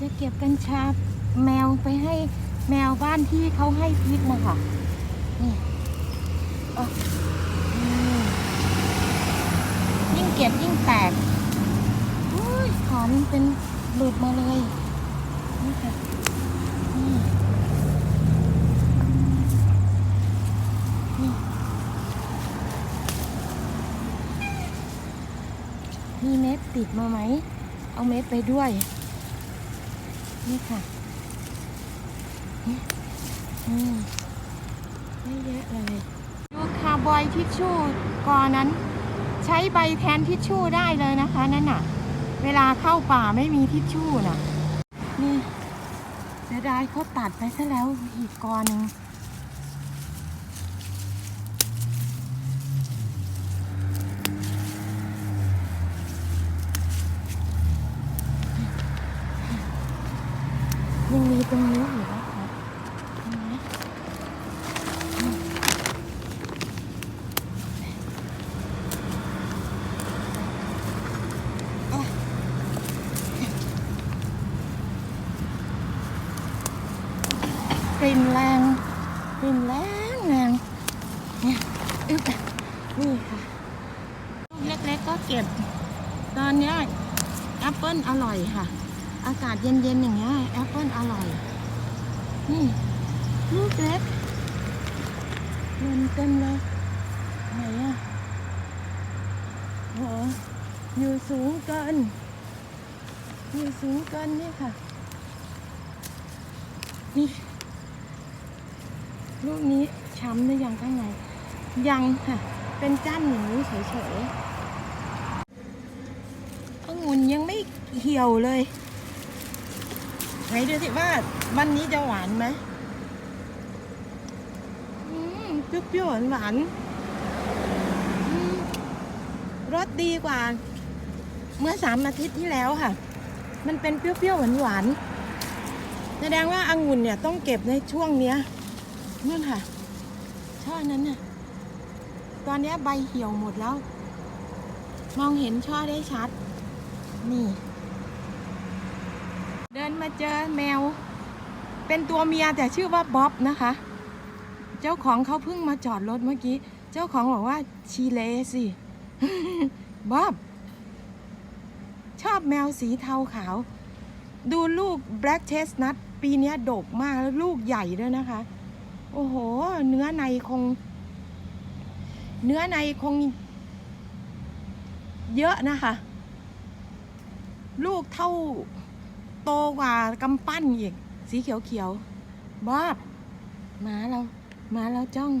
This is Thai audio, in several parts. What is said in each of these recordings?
จะเก็บกัญชาแมวไปให้แมวบ้านที่เขาให้พิษนะคะนี่อะนี่ยิ่งเก็บยิ่งแตกอขอมันเป็นหลุดมาเลยนี่ค่ะนี่นี่มีเม็ดติดมาไหม เอาเม็ดไปด้วย นี่ค่ะนี่เยอะเลยดูคาร์บอยทิชชู่กอนั้น ใช้ใบแทนทิชชู่ได้เลยนะคะนั่นน่ะ เวลาเข้าป่าไม่มีทิชชู่น่ะ นี่เสียดายเขาตัดไปซะแล้วอีกกอหนึ่ง ตรงนี้อยู่นะคะเห็นไหมอืมอะกลิ่นแรงกลิ่นแรงแรงเนี่ยอึ๊บนี่ค่ะลูกเล็กๆก็เก็บ ตอนนี้แอปเปิ้ลอร่อยค่ะ อากาศเย็นๆอย่างเงี้ยแอปเปิ้ลอร่อย นี่ลูกเล็กเงินเต็มเลยไหนอะโหอยู่สูงเกิน อยู่สูงเกินนี่ค่ะ นี่ลูกนี้ช้ำหรือยังข้างในยังค่ะ เป็นจ้ำอย่างนี้เฉยๆองุ่นยังไม่เหี่ยวเลย ไหนดูสิว่าวันนี้จะหวานไหมอืมเปรี้ยวๆหวานๆอืมรสดีกว่า เมื่อสามอาทิตย์ที่แล้วค่ะ มันเป็นเปรี้ยวๆหวานๆแสดงว่าอางุ่นเนี่ยต้องเก็บในช่วงเนี้ยนู่นค่ะ ช่อนั้นน่ะ ตอนเนี้ยใบเหี่ยวหมดแล้ว มองเห็นช่อได้ชัด นี่เดิ นมาเจอแมว เป็นตัวเมียแต่ชื่อว่าบ๊อบนะคะ เจ้าของเขาเพิ่งมาจอดรถเมื่อกี้ เจ้าของบอกว่าชีเลสิบ๊อบชอบแมวสีเทาขาว ดูลูก Black Chestnut ปีนี้ยดกมากแล้วลูกใหญ่ด้วยนะคะ โอ้โห เนื้อในคง เนื้อในคง เยอะนะคะ ลูกเท่า โตกว่ากำปั้นอีก สีเขียวเขียวๆบ๊อบหมาเราหมาเราจ้อง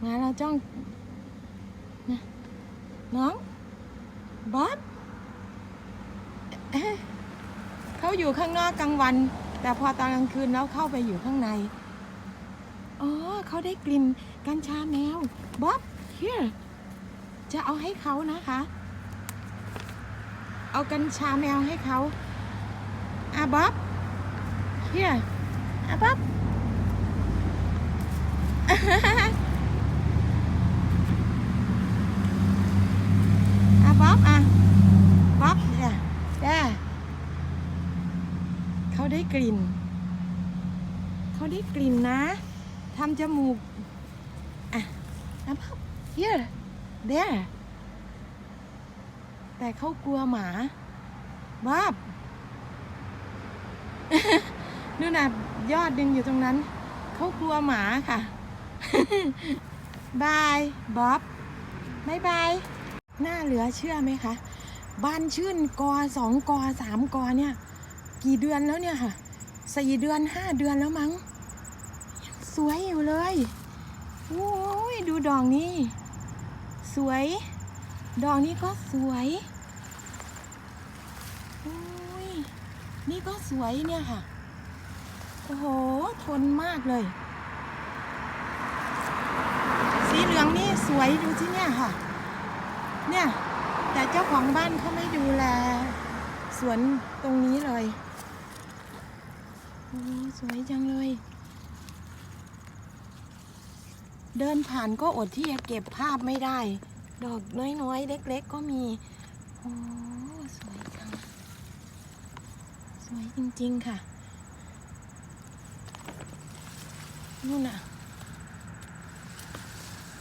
หมาเราจ้องนะน้องบ๊อบเเขาอยู่ข้างนอกกลางวัน แต่พอตอนกลางคืนแล้วเข้าไปอยู่ข้างในอ๋อเขาได้กลิ่นกัญชาแมวบ๊อบ here จะเอาให้เขานะคะ เอากัญชาแมวให้เขา อาบ๊อบ here อาบ๊อบอาบ๊อบอะบ๊อบเนี่ยแย่เขาได้กลิ่น เขาได้กลิ่นนะ ทำจมูก อะอาบ๊อบ here there แต่เขากลัวหมาบ๊อบ นู่นน่ะยอดดึงอยู่ตรงนั้น เขากลัวหมาค่ะ บายบ๊อบบายบายหน้าเหลือเชื่อไหมคะบานชื่นกอสองกอสามกอเนี่ย กี่เดือนแล้วเนี่ยค่ะสี่เดือนห้าเดือนแล้วมั้งยังสวยอยู่เลยโอ้ยดูดอกนี้สวย ดอกนี้ก็สวยโอ้ยนี่ก็สวยเนี่ยค่ะ โอ้โห ทนมากเลย สีเหลืองนี่สวยดูที่เนี่ยค่ะ เนี่ย แต่เจ้าของบ้านเขาไม่ดูแล สวนตรงนี้เลย โอ้สวยจังเลย เดินผ่านก็อดที่จะเก็บภาพไม่ได้ ดอกน้อยๆ เล็กๆ ก็มี โอ้ สวยจัง สวยจริง ๆ ค่ะ นู่นน่ะ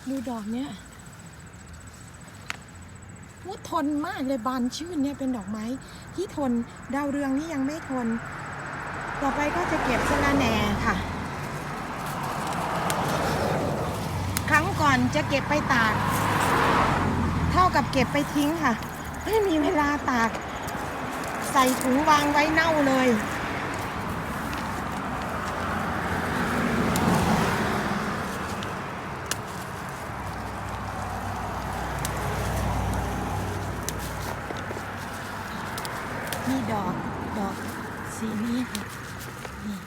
ดูดอกเนี้ยว่าทนมากเลยบานชื่นเนี่ยเป็นดอกไม้ที่ทนดาวเรืองนี่ยังไม่ทน ต่อไปก็จะเก็บสะระแหน่ค่ะ ครั้งก่อนจะเก็บไปตาก เท่ากับเก็บไปทิ้งค่ะ ไม่มีเวลาตาก ใส่ถุงวางไว้เน่าเลย นี่ดอก ดอก สีนี้ค่ะนี่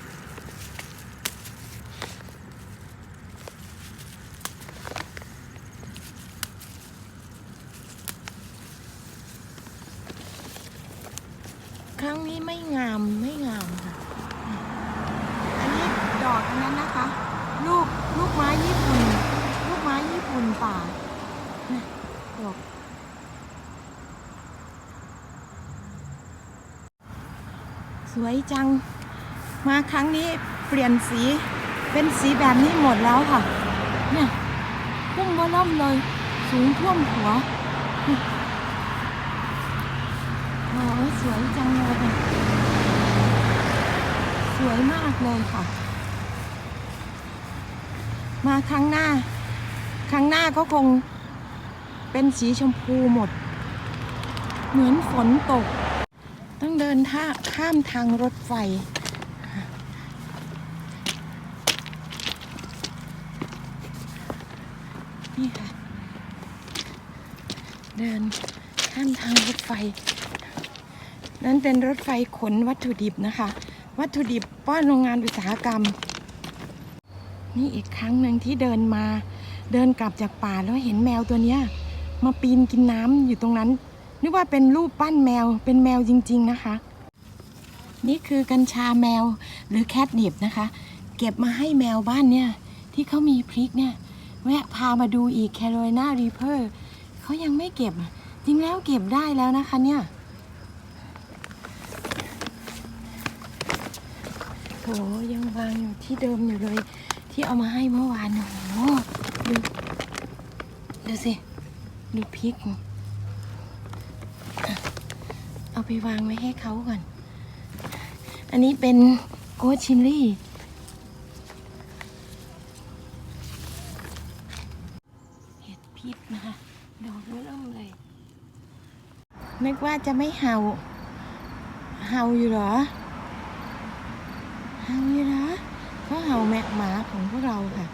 ครั้งนี้ไม่งามไม่งามค่ะนี่อันนี้ดอกอันนั้นนะคะ ลูกลูกไม้ญี่ปุ่น ลูกไม้ญี่ปุ่นป่านี่ดอก สวยจัง มาครั้งนี้เปลี่ยนสีเป็นสีแบบนี้หมดแล้วค่ะ เนี่ยพุ่งบล่อมเลย สูงท่วมหัวโอ้สวยจังเลยค่ะสวยมากเลยค่ะ มาครั้งหน้า ครั้งหน้าก็คงเป็นสีชมพูหมด เหมือนฝนตก ต้องเดินท่าข้ามทางรถไฟ นี่ค่ะ เดินข้ามทางรถไฟ นั้นเป็นรถไฟขนวัตถุดิบนะคะ วัตถุดิบป้อนโรงงานอุตสาหกรรม นี่อีกครั้งหนึ่งที่เดินมา เดินกลับจากป่าแล้วเห็นแมวตัวเนี้ยมาปีนกินน้ำอยู่ตรงนั้น นึกว่าเป็นรูปปั้นแมวเป็นแมวจริง ๆนะคะ นี่คือกัญชาแมวหรือแคทดิบนะคะ เก็บมาให้แมวบ้านเนี่ย ที่เขามีพริกเนี่ย แวะพามาดูอีกแคโรไลนารีเพอร์เขายังไม่เก็บ จริงแล้วเก็บได้แล้วนะคะเนี่ยโถยังวางอยู่ที่เดิมอยู่เลย ที่เอามาให้เมื่อวานโอ้โหดูดูสิดูพริก เอาไปวางไว้ให้เขาก่อน อันนี้เป็นโกชินลี่ เห็ดพิษนะคะ ดอกเริ่มเลย นึกว่าจะไม่เห่า เห่าอยู่เหรอ เห่าอยู่นะเขาเห่าแมกหมาของพวกเราค่ะ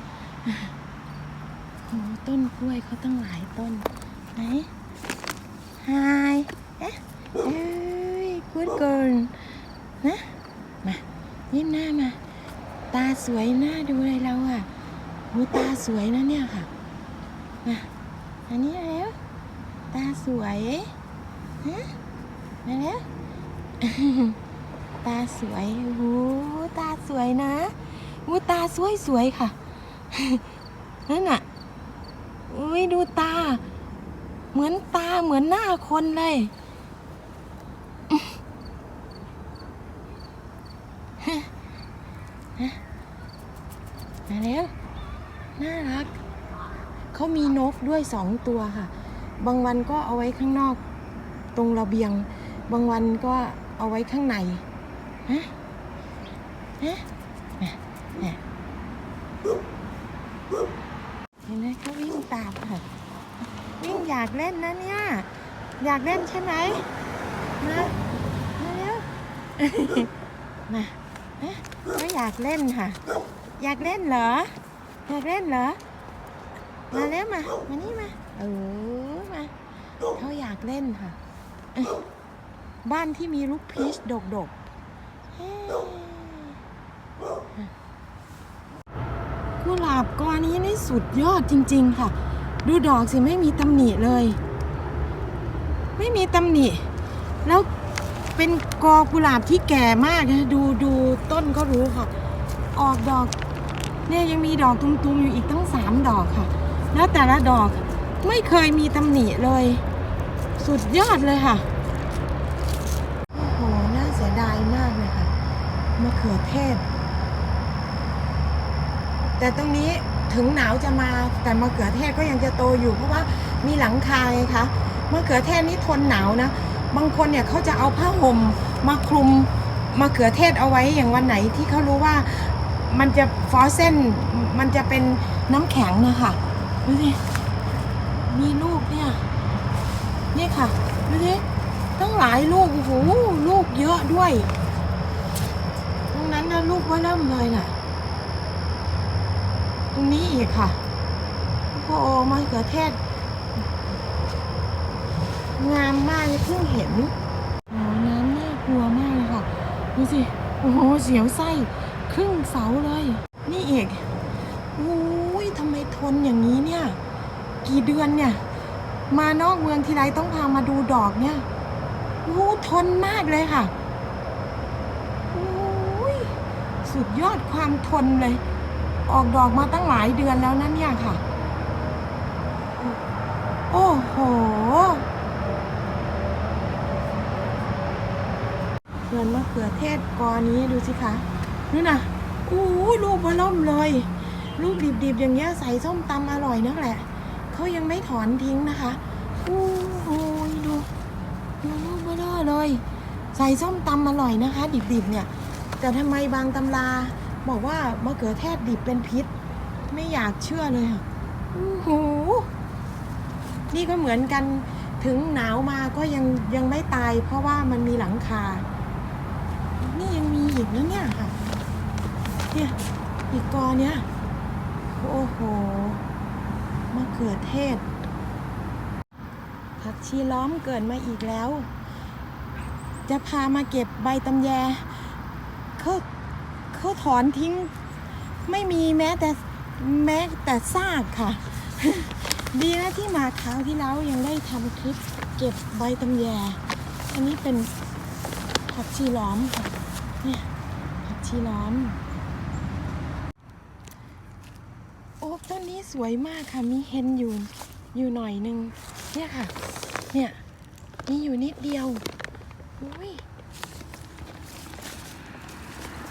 โอ้ต้นกล้วยเขาตั้งหลายต้น ไหน Hi เอ๊ะ เอ้ย good girl นะมายิ้มหน้ามา ตาสวยหน้าดูเลยเราอะหูตาสวยนะเนี่ยค่ะมาอันนี้แล้วตาสวยฮะมาแล้วตาสวยโอ้โหตาสวยนะหูตาสวยสวยค่ะนั่นน่ะอุ้ยดูตา เหมือนตาเหมือนหน้าคนเลย มาแล้วน่ารัก เขามีนกด้วยสองตัวค่ะ บางวันก็เอาไว้ข้างนอกตรงระเบียง บางวันก็เอาไว้ข้างในฮะฮะน่ะน่ะเห็นไหมเขาวิ่งตามค่ะ วิ่งอยากเล่นนะเนี่ย อยากเล่นใช่ไหมมามาเร็วมาฮะก็อยากเล่นค่ะ อยากเล่นเหรอ อยากเล่นเหรอ มาแล้วมา มานี่มา เออมาเขาอยากเล่นค่ะ บ้านที่มีลูกพีชดกดกๆกุหลาบกอนี้นี่สุดยอดจริง ๆ ค่ะ ดูดอกสิไม่มีตำหนิเลย ไม่มีตำหนิ แล้วเป็นกอกุหลาบที่แก่มากนะดูดูต้นก็รู้ค่ะ ออกดอกเนี่ยยังมีดอกตุมๆอยู่อีกตั้งสามดอกค่ะ แล้วแต่ละดอกไม่เคยมีตำหนิเลย สุดยอดเลยค่ะ โอ้โห น่าเสียดายมากเลยค่ะมะเขือเทศ แต่ตรงนี้ถึงหนาวจะมาแต่มะเขือเทศก็ยังจะโตอยู่ เพราะว่ามีหลังคาไงคะมะเขือเทศนี่ทนหนาวนะ บางคนเนี่ยเขาจะเอาผ้าห่มมาคลุมมะเขือเทศเอาไว้อย่างวันไหนที่เขารู้ว่ามันจะฟอสเซนมันจะเป็นน้ำแข็งนะคะ ดูสิมีลูกเนี่ย นี่ค่ะ ดูสิตั้งหลายลูก โอ้โห ลูกเยอะด้วย ตรงนั้นนะลูกว่าเริ่มเลยน่ะ ตรงนี้อีกค่ะโอ้โหมะเขือเทศ งามมากเพิ่งเห็นโอ้น้ำน่ากลัวมากเลยค่ะ ดูสิ โอ้โห เสียวไส้ ครึ่งเสาเลย นี่อีก อ้ยทำไมทนอย่างนี้เนี่ย กี่เดือนเนี่ย มานอกเมืองทีไรต้องพามาดูดอกเนี่ยโอ้ทนมากเลยค่ะโอ้ยสุดยอดความทนเลย ออกดอกมาตั้งหลายเดือนแล้วนะเนี่ยค่ะ โอ้โหส่วนมะเขือเทศกอนี้ดูสิคะนี่นะอู้หูลูกบะล่อมเลย ลูกดิบๆอย่างเงี้ยใส่ส้มตำอร่อยนักแหละเขายังไม่ถอนทิ้งนะคะอู้หูดูดูลูกบะล่อเลย ใส่ส้มตำอร่อยนะคะ ดิบๆเนี่ย แต่ทำไมบางตำราบอกว่ามะเขือเทศดิบเป็นพิษ ไม่อยากเชื่อเลยค่ะอู้หูนี่ก็เหมือนกันถึงหนาวมาก็ยังยังไม่ตาย เพราะว่ามันมีหลังคา นี่ยังมีอีกนะเนี่ยค่ะ เนี่ยอีกกอเนี้ย โอ้โห มะเขือเทศ ผักชีล้อมเกิดมาอีกแล้ว จะพามาเก็บใบตำแยเขาเขาถอนทิ้ง ไม่มีแม้แต่แม้แต่ซากค่ะ ดีนะที่มาคราวที่แล้วยังได้ทำคลิปเก็บใบตำแย อันนี้เป็นผักชีล้อมค่ะเนี่ยผักชีล้อม โอ้ต้นนี้ สวยมากค่ะมีเฮนอยู่อยู่หน่อยหนึงเนี่ยค่ะ เนี่ยมีอยู่นิดเดียวอุ้ย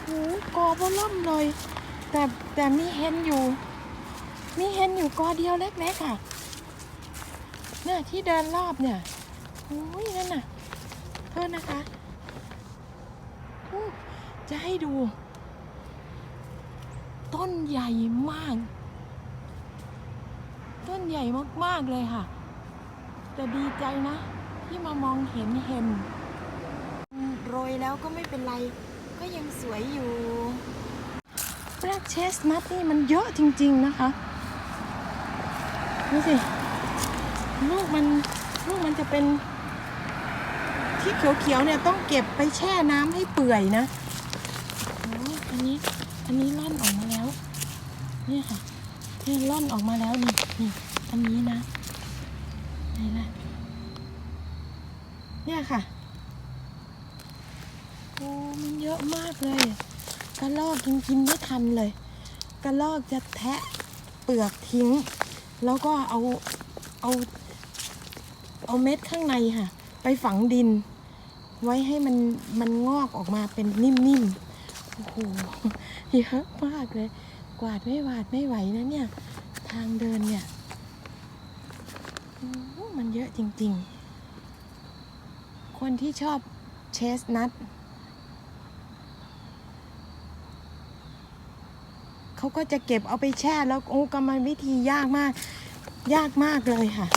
โหกอเบล่มเลย แต่แต่มีเฮนอยู่ มีเฮนอยู่กอเดียวเล็กๆค่ะเนี่ยที่เดินรอบเนี่ยอุ้ยนั่นน่ะโทษนะคะจะให้ดู ต้นใหญ่มาก นใหญ่มากๆเลยค่ะ แต่ดีใจนะ ที่มามองเห็นเห็นโรยแล้วก็ไม่เป็นไร ก็ยังสวยอยู่แบล็กเชสนัทนี่มันเยอะจริง ๆนะคะดูสิ ลูกมันลูกมันจะเป็น ที่เขียวๆเนี่ยต้องเก็บไปแช่น้ำให้เปื่อยนะอ,อันนี้อันนี้ร่อนออกมาแล้วเนี่ยค่ะ นี่ร่อนออกมาแล้วนี่นี่อันนี้นะไหนล่ะเนี่ยค่ะโอ้มันเยอะมากเลยกระลอกกินกินไม่ทันเลยกระลอกจะแทะเปลือกทิ้ง แล้วก็เอาเอาเอาเม็ดข้างในค่ะ ไปฝังดิน ไว้ให้มันมันงอกออกมาเป็นนิ่มๆโอ้โหเยอะมากเลย กวาดไม่หวาดไม่ไหวนะเนี่ย ทางเดินเนี่ยมันเยอะจริง ๆ คนที่ชอบเชสนัทเขาก็จะเก็บเอาไปแช่แล้วโอ้กรรมวิธียากมาก ยากมากเลยค่ะ